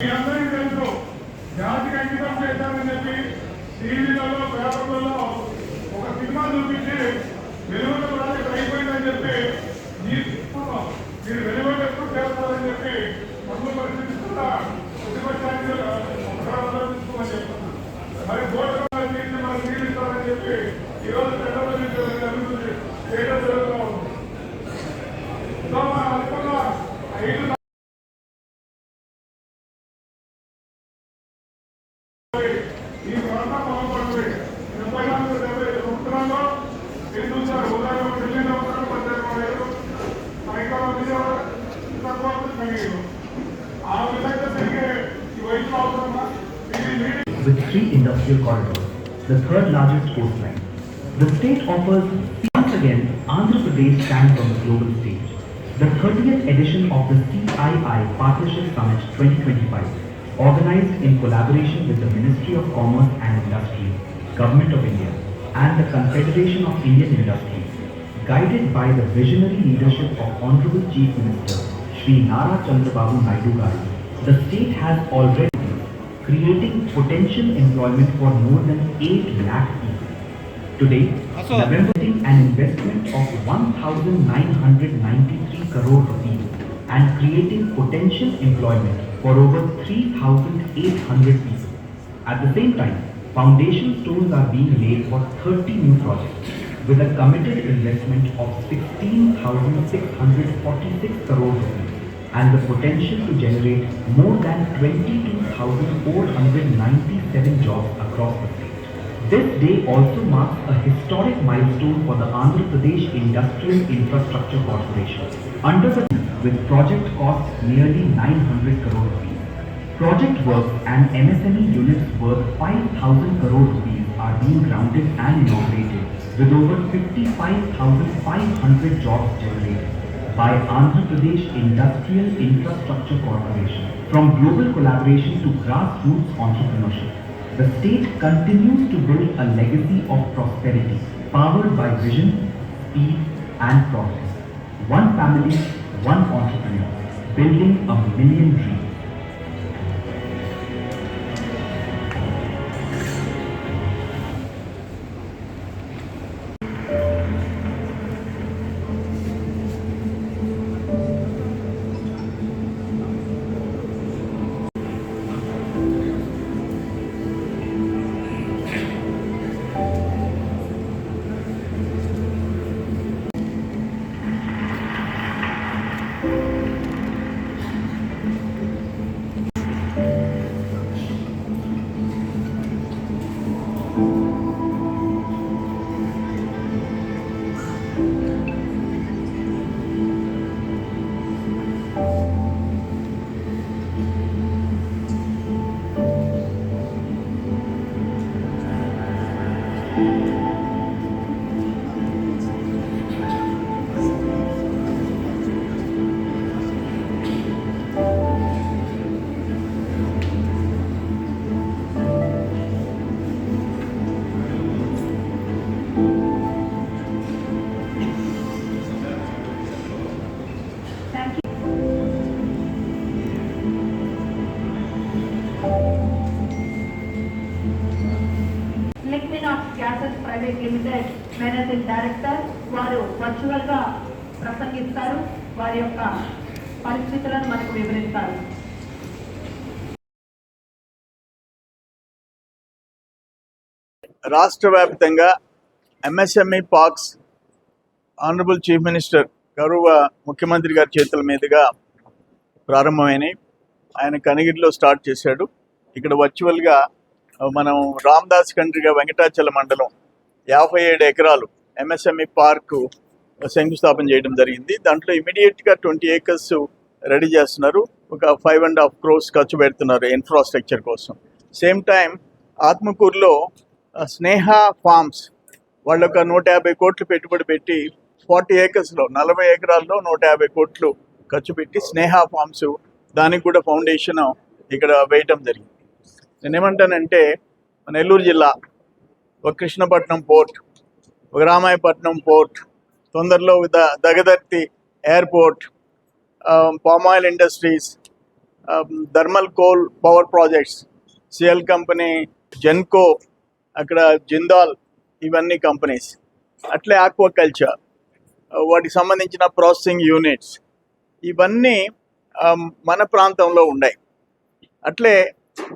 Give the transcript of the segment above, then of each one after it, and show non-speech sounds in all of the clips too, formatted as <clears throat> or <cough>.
మీ అందరికీ తెలుసు జాతికి అంకితం చేశారని చెప్పి టీవీలలో పేపర్లలో ఒక సినిమా చూపించి వెలుగుల ప్రాజెక్ట్ అయిపోయిందని చెప్పి మీరు మీరు వెలుగులు ఎప్పుడు చేస్తారని చెప్పి మందు పరిస్థితి కూడా ప్రతిపక్షానికి with three industrial corridors, the third largest coastline. The state offers once again Andhra Pradesh stands on the global stage. The 30th edition of the CII Partnership Summit 2025, organized in collaboration with the Ministry of Commerce and Industry, Government of India, and the Confederation of Indian Industries, guided by the visionary leadership of Honorable Chief Minister Shri Nara Chandrababu Naidu Garu, the state has already creating potential employment for more than 8 lakh people. Today, November an investment of 1,993 crore rupees and creating potential employment for over 3,800 people. At the same time, foundation stones are being laid for 30 new projects with a committed investment of 16,646 crore rupees and the potential to generate more than 22,497 jobs across the state. This day also marks a historic milestone for the Andhra Pradesh Industrial Infrastructure Corporation. Under the with project costs nearly 900 crore rupees. Project works and MSME units worth 5,000 crore rupees are being grounded and inaugurated with over 55,500 jobs generated by Andhra Pradesh Industrial Infrastructure Corporation. From global collaboration to grassroots entrepreneurship, the state continues to build a legacy of prosperity powered by vision, speed, and progress. One family, one entrepreneur, building a million dreams. Cassette private limited managing director వారు వర్చువల్గా ప్రసంగిస్తారు. వారి యొక్క పరిస్థితులను మనకు వివరిస్తారు. రాష్ట్ర వ్యాప్తంగా MSME parks honourable chief minister గౌరవ ముఖ్యమంత్రి గారి చేతుల మీదుగా ప్రారంభమైనవి ఆయన కనిగిరిలో స్టార్ట్ చేశాడు. ఇక్కడ వర్చువల్గా మనం రామ్దాస్ కంట్రీగా వెంకటాచల మండలం యాభై ఏడు ఎకరాలు ఎంఎస్ఎంఈ పార్కు శంకుస్థాపన చేయడం జరిగింది. దాంట్లో ఇమీడియట్గా ట్వంటీ ఏకర్స్ రెడీ చేస్తున్నారు. ఒక ఫైవ్ అండ్ హాఫ్ క్రోర్స్ ఖర్చు పెడుతున్నారు ఇన్ఫ్రాస్ట్రక్చర్ కోసం. సేమ్ టైం ఆత్మకూరులో స్నేహ ఫార్మ్స్ వాళ్ళు ఒక నూట యాభై కోట్లు పెట్టుబడి పెట్టి ఫార్టీ ఏకర్స్లో నలభై ఎకరాల్లో నూట యాభై కోట్లు ఖర్చు పెట్టి స్నేహ ఫార్మ్స్ దానికి కూడా ఫౌండేషన్ ఇక్కడ వేయటం జరిగింది. నేనేమంటానంటే మన నెల్లూరు జిల్లా ఒక కృష్ణపట్నం పోర్ట్ ఒక రామాయపట్నం పోర్ట్ తొందరలో the Dagadarthi airport palm oil industries thermal coal power projects CL company Genco అక్కడ జిందాల్ ఇవన్నీ కంపెనీస్. అట్లే ఆక్వాకల్చర్ వాటికి సంబంధించిన ప్రాసెసింగ్ యూనిట్స్. ఇవన్నీ మన ప్రాంతంలో ఉన్నాయి. అట్లే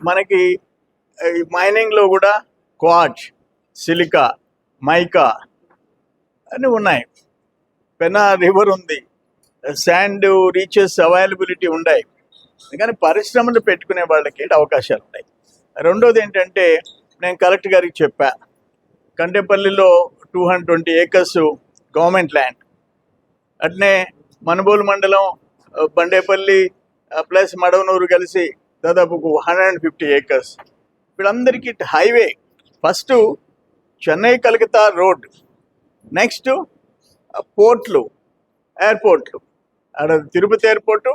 మనకి మైనింగ్లో కూడా క్వాచ్ సిలికా మైకా అని ఉన్నాయి. పెనా రివర్ ఉంది. శాండ్ రీచెస్ అవైలబిలిటీ ఉన్నాయి కానీ పరిశ్రమలు పెట్టుకునే వాళ్ళకి అవకాశాలు ఉన్నాయి. రెండోది ఏంటంటే నేను కలెక్టర్ గారికి చెప్పా. కంటేపల్లిలో two hundred twenty acres government land అట్నే మనుబోలు మండలం బండేపల్లి ప్లస్ మడవనూరు కలిసి దాదాపు హండ్రెడ్ అండ్ ఫిఫ్టీ ఏకర్స్ వీళ్ళందరికీ highway first Chennai Calcutta road. Next పోర్ట్లు ఎయిర్పోర్ట్లు అక్కడ తిరుపతి ఎయిర్పోర్టు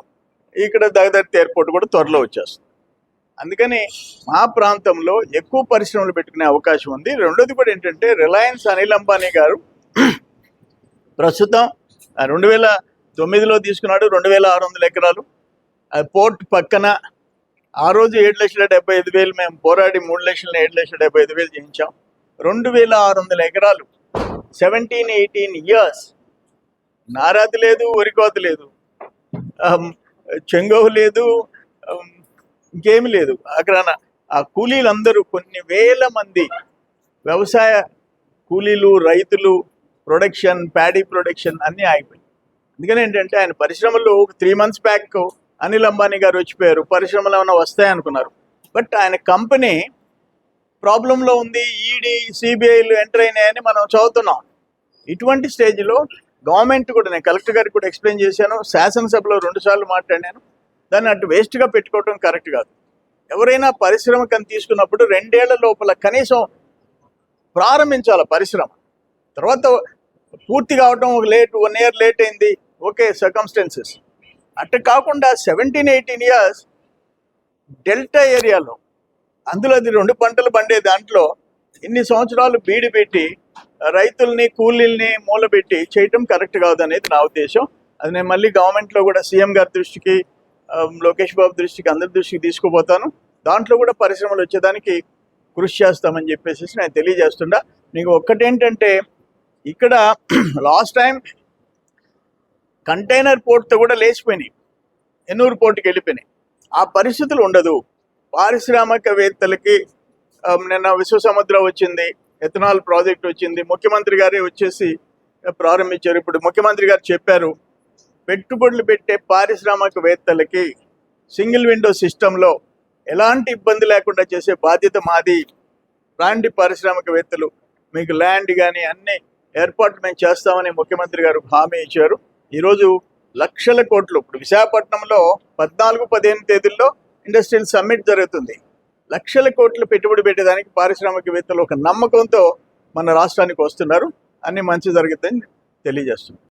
ఇక్కడ దగదర్తి ఎయిర్పోర్ట్ కూడా త్వరలో వచ్చేస్తుంది. అందుకని మా ప్రాంతంలో ఎక్కువ పరిశ్రమలు పెట్టుకునే అవకాశం ఉంది. రెండోది కూడా ఏంటంటే రిలయన్స్ అనిల్ అంబానీ గారు ప్రస్తుతం రెండు వేల తొమ్మిదిలో తీసుకున్నాడు రెండు వేల ఆరు వందల ఎకరాలు. ఆ పోర్ట్ పక్కన ఆ రోజు ఏడు లక్షల డెబ్బై ఐదు వేలు మేము పోరాడి మూడు లక్షల ఏడు లక్షల డెబ్బై ఐదు వేలు చేయించాం. రెండు వేల ఆరు వందల ఎకరాలు. సెవెంటీన్ ఎయిటీన్ ఇయర్స్ నారాతి లేదు వరికోత లేదు. ఆమ్, చెంగోహు లేదు ఇంకేమి లేదు. అక్కడ ఆ ఆ కూలీలందరూ కొన్ని వేల మంది వ్యవసాయ కూలీలు రైతులు ప్రొడక్షన్ ప్యాడీ ప్రొడక్షన్ అన్నీ ఆగిపోయి అందుకని ఏంటంటే ఆయన పరిశ్రమలు three months back Anil Ambani గారు వచ్చిపోయారు పరిశ్రమలు ఏమైనా వస్తాయనుకున్నారు బట్ ఆయన కంపెనీ ప్రాబ్లంలో ఉంది ఈడీ సిబిఐలు ఎంటర్ అయినాయని మనం చదువుతున్నాం. ఇటువంటి స్టేజ్లో గవర్నమెంట్ కూడా నేను కలెక్టర్ గారికి కూడా ఎక్స్ప్లెయిన్ చేశాను. శాసనసభలో రెండు సార్లు మాట్లాడాను. దాన్ని అటు వేస్ట్గా పెట్టుకోవడం కరెక్ట్ కాదు. ఎవరైనా పరిశ్రమ కని తీసుకున్నప్పుడు రెండేళ్ళ లోపల కనీసం ప్రారంభించాలి పరిశ్రమ. తర్వాత పూర్తి కావటం ఒక లేట్ వన్ ఇయర్ లేట్ అయింది. ఓకే సర్కమ్స్టెన్సెస్ అటు కాకుండా సెవెంటీన్ ఎయిటీన్ ఇయర్స్ డెల్టా ఏరియాలో అందులో అది రెండు పంటలు పండే దాంట్లో ఇన్ని సంవత్సరాలు బీడి పెట్టి రైతుల్ని కూలీల్ని మూలబెట్టి చేయటం కరెక్ట్ కాదు అనేది నా ఉద్దేశం. అది నేను మళ్ళీ గవర్నమెంట్లో కూడా సీఎం గారి దృష్టికి లోకేష్ బాబు దృష్టికి అందరి దృష్టికి తీసుకుపోతాను. దాంట్లో కూడా పరిశ్రమలు వచ్చేదానికి కృషి చేస్తామని చెప్పేసి నేను తెలియజేస్తుండా మీకు ఒక్కటేంటంటే ఇక్కడ <clears throat> లాస్ట్ టైం కంటైనర్ పోర్ట్తో కూడా లేచిపోయినాయి. ఎన్నూరు పోర్టుకి వెళ్ళిపోయినాయి. ఆ పరిస్థితులు ఉండదు. పారిశ్రామికవేత్తలకి నిన్న విశ్వసముద్ర వచ్చింది ఎథనాల్ ప్రాజెక్ట్ వచ్చింది ముఖ్యమంత్రి గారే వచ్చేసి ప్రారంభించారు. ఇప్పుడు ముఖ్యమంత్రి గారు చెప్పారు పెట్టుబడులు పెట్టే పారిశ్రామికవేత్తలకి సింగిల్ విండో సిస్టంలో ఎలాంటి ఇబ్బంది లేకుండా చేసే బాధ్యత మాది. రాండి పారిశ్రామికవేత్తలు మీకు ల్యాండ్ కానీ అన్ని ఏర్పాట్లు మేము చేస్తామని ముఖ్యమంత్రి గారు హామీ ఇచ్చారు. ఈరోజు లక్షల కోట్లు. ఇప్పుడు విశాఖపట్నంలో పద్నాలుగు పదిహేను తేదీల్లో ఇండస్ట్రియల్ సమ్మిట్ జరుగుతుంది. లక్షల కోట్లు పెట్టుబడి పెట్టేదానికి పారిశ్రామికవేత్తలు ఒక నమ్మకంతో మన రాష్ట్రానికి వస్తున్నారు. అన్ని మంచి జరుగుతుందని తెలియజేస్తుంది